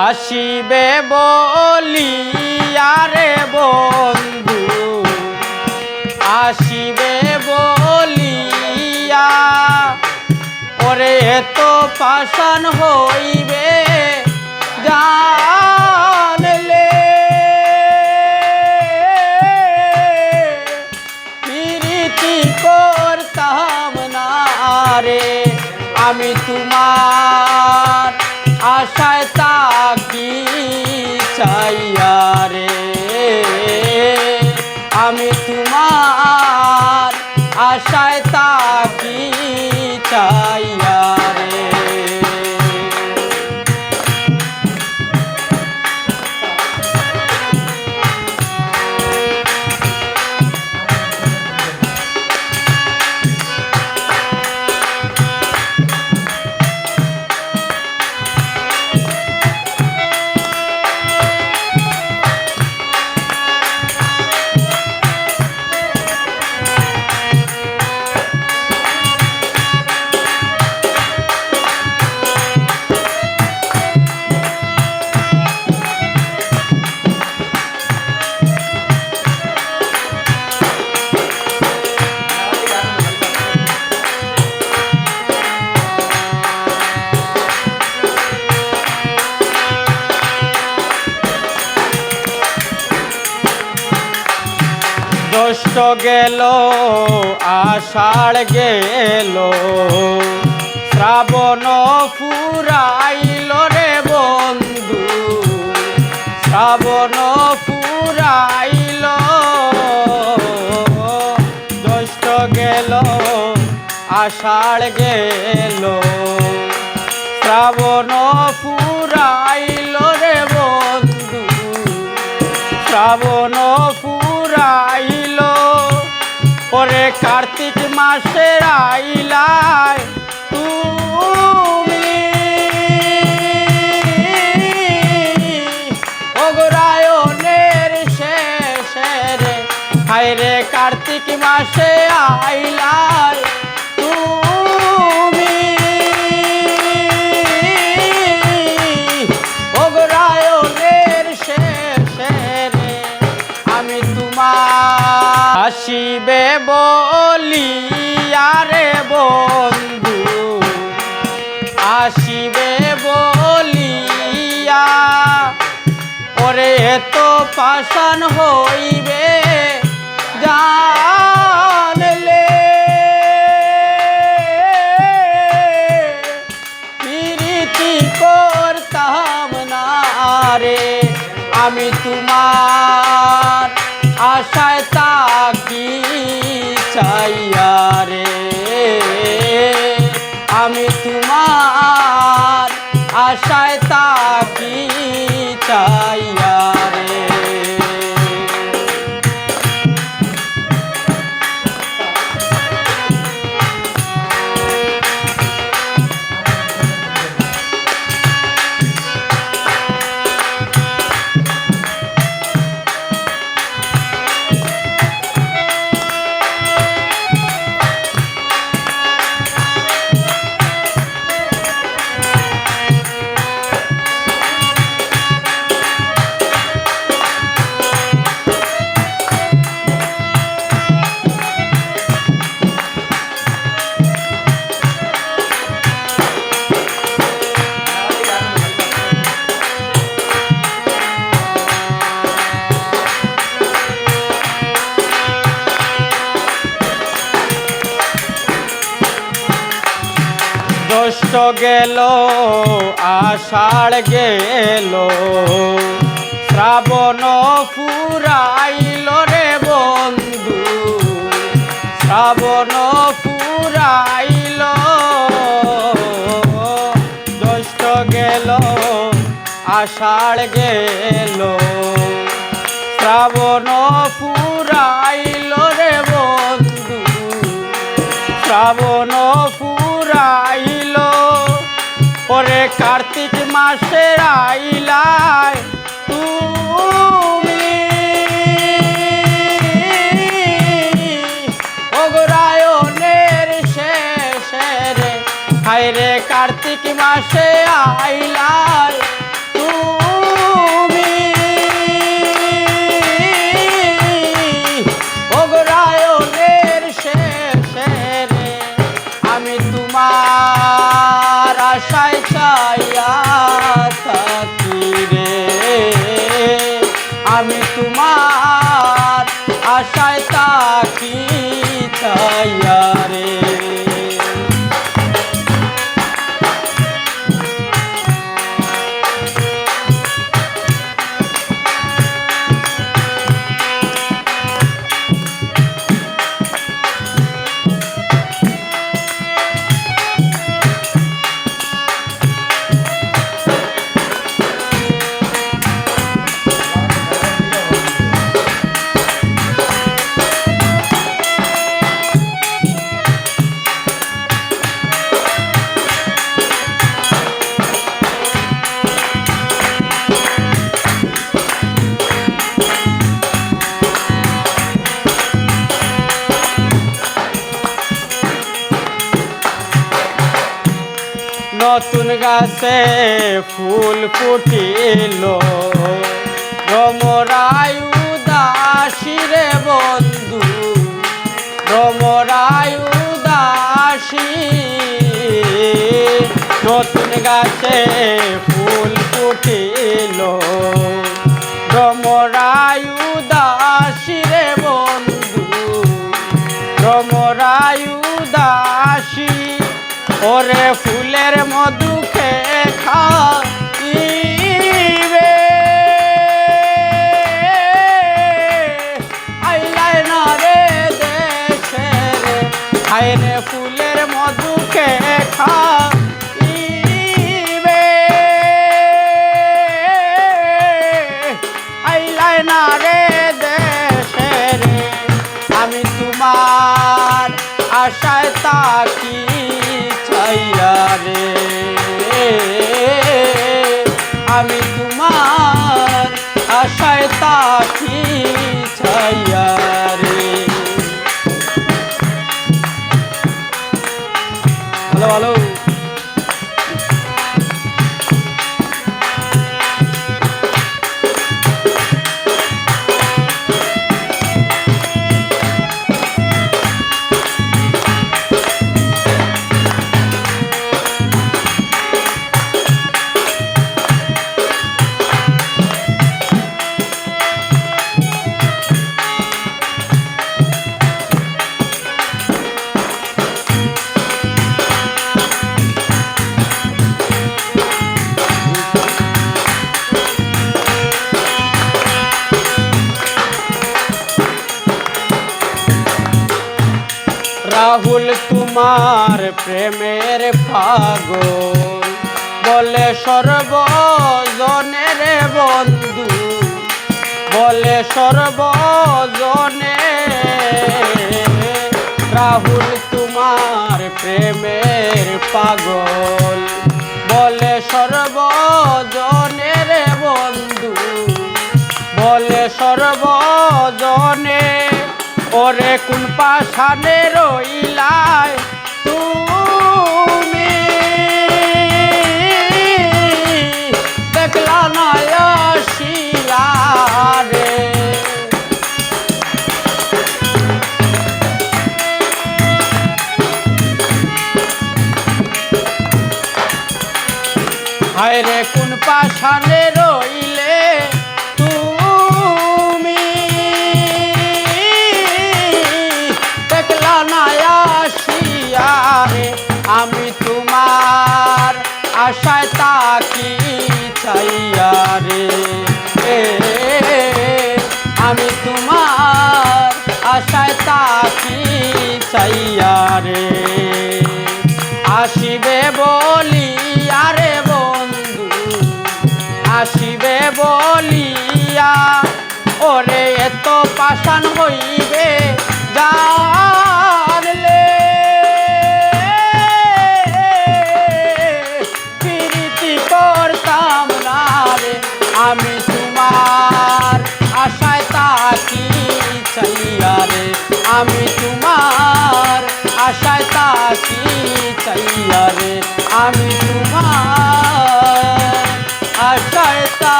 আসিবে বলিয়ারে বন্ধু আসিবে বলিয়া ওরে তো পাশান হইবে আশায় জ্যৈষ্ঠ গেল, আষাঢ় গেল। শ্রাবণ ফুরাইল রে বন্ধু, শ্রাবণ ফুরাইল। জ্যৈষ্ঠ গেল, আষাঢ় গেল। শ্রাবণ ফুরাইল রে বন্ধু, শ্রাবণ ফুরাইল ওরে কার্তিক মাসে আইলায় তুমি। অগরায়নের শেষে রে হায় রে কার্তিক মাসে আইলায় তোমার বলি আরে বন্ধু আসিবে বলিয়া পরে তো পাশান হইবে জ্যৈষ্ঠ গেল, আষাঢ় গেল। শ্রাবণ ফুরাইল রে বন্ধু, শ্রাবণ ফুরাইল। জ্যৈষ্ঠ গেল, আষাঢ় গেল। শ্রাবণ ফুরাইল রে বন্ধু, শ্রাবণ ফুরাইল কার্তিক মাসের আইলায় তুমি। ওগরায়নের শেষে রে হায় রে কার্তিক মাসে আইলায়। নতুন গাছে ফুল ফুটিল। রমরায়ু দাসী রে বন্ধু রমরায়ু দাসী নতুন গাছে ফুল ফুটিল। রমরায়ু দাসী রে বন্ধু রমরায়ু দাসী ওরে ফুলের মধু খেয়ে রে ফুলের মধু খেয়ে তোমার প্রেমের পাগল। বলে সর্বজনের বন্ধু, বলে সর্বজনে রাহুল তোমার প্রেমের পাগল। বলে সর্বজনের বন্ধু, বলে সর্বজনে ওরে কোন পাশানে রইলাই তুমি? দেখলা না আসিয়া রে। হায় রে কোন পাশানে আমি তোমার আশায় তাকি চাইয়া রে। আমি তোমার আশায় তাকি চাইয়া রে। আসিবে বলি, আরে বন্ধু, আসিবে বলিয়া, ওরে এত পাষাণ হইবে